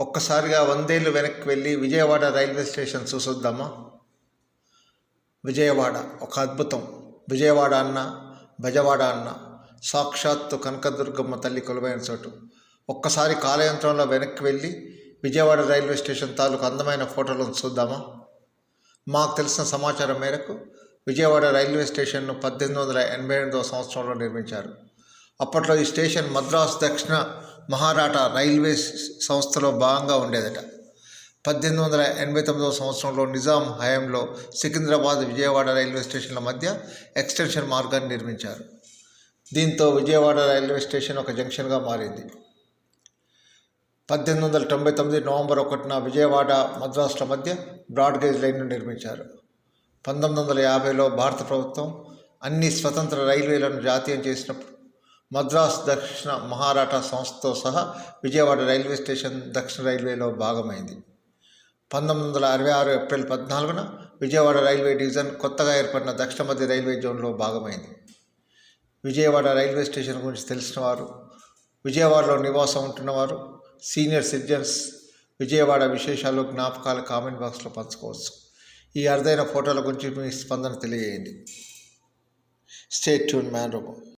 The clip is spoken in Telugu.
ఒక్కసారిగా వందేళ్ళు వెనక్కి వెళ్ళి విజయవాడ రైల్వే స్టేషన్ చూసొద్దామా? విజయవాడ ఒక అద్భుతం. విజయవాడ అన్న బెజవాడ అన్న సాక్షాత్తు కనకదుర్గమ్మ తల్లి కొలువైన చోటు. ఒక్కసారి కాలయంత్రంలో వెనక్కి వెళ్ళి విజయవాడ రైల్వే స్టేషన్ తాలూకు అందమైన ఫోటోలను చూద్దామా? మాకు తెలిసిన సమాచారం మేరకు విజయవాడ రైల్వే స్టేషన్ను పద్దెనిమిది వందల ఎనభై ఎనిమిదవ సంవత్సరంలో నిర్మించారు. అప్పట్లో ఈ స్టేషన్ మద్రాసు దక్షిణ మహారాఠా రైల్వే సంస్థలో భాగంగా ఉండేదట. పద్దెనిమిది వందల ఎనభై తొమ్మిదవ సంవత్సరంలో నిజాం హయాంలో సికింద్రాబాద్ విజయవాడ రైల్వే స్టేషన్ల మధ్య ఎక్స్టెన్షన్ మార్గాన్ని నిర్మించారు. దీంతో విజయవాడ రైల్వే స్టేషన్ ఒక జంక్షన్గా మారింది. పద్దెనిమిది వందల తొంభై తొమ్మిది నవంబర్ ఒకటిన విజయవాడ మద్రాసుల మధ్య బ్రాడ్గేజ్ లైన్ను నిర్మించారు. పంతొమ్మిది వందల యాభైలో భారత ప్రభుత్వం అన్ని స్వతంత్ర రైల్వేలను జాతీయం చేసినప్పుడు మద్రాస్ దక్షిణ మహారాఠా సంస్థతో సహా విజయవాడ రైల్వే స్టేషన్ దక్షిణ రైల్వేలో భాగమైంది. పంతొమ్మిది వందల అరవై ఆరు ఏప్రిల్ పద్నాలుగున విజయవాడ రైల్వే డివిజన్ కొత్తగా ఏర్పడిన దక్షిణ మధ్య రైల్వే జోన్లో భాగమైంది. విజయవాడ రైల్వే స్టేషన్ గురించి తెలిసిన వారు విజయవాడలో నివాసం ఉంటున్నవారు సీనియర్ సిటిజన్స్ విజయవాడ విశేషాలు జ్ఞాపకాలు కామెంట్ బాక్స్లో పంచుకోవచ్చు. ఈ అరుదైన ఫోటోల గురించి మీ స్పందన తెలియజేయండి. స్టేట్ ట్యూన్ మ్యాన్ రూపం.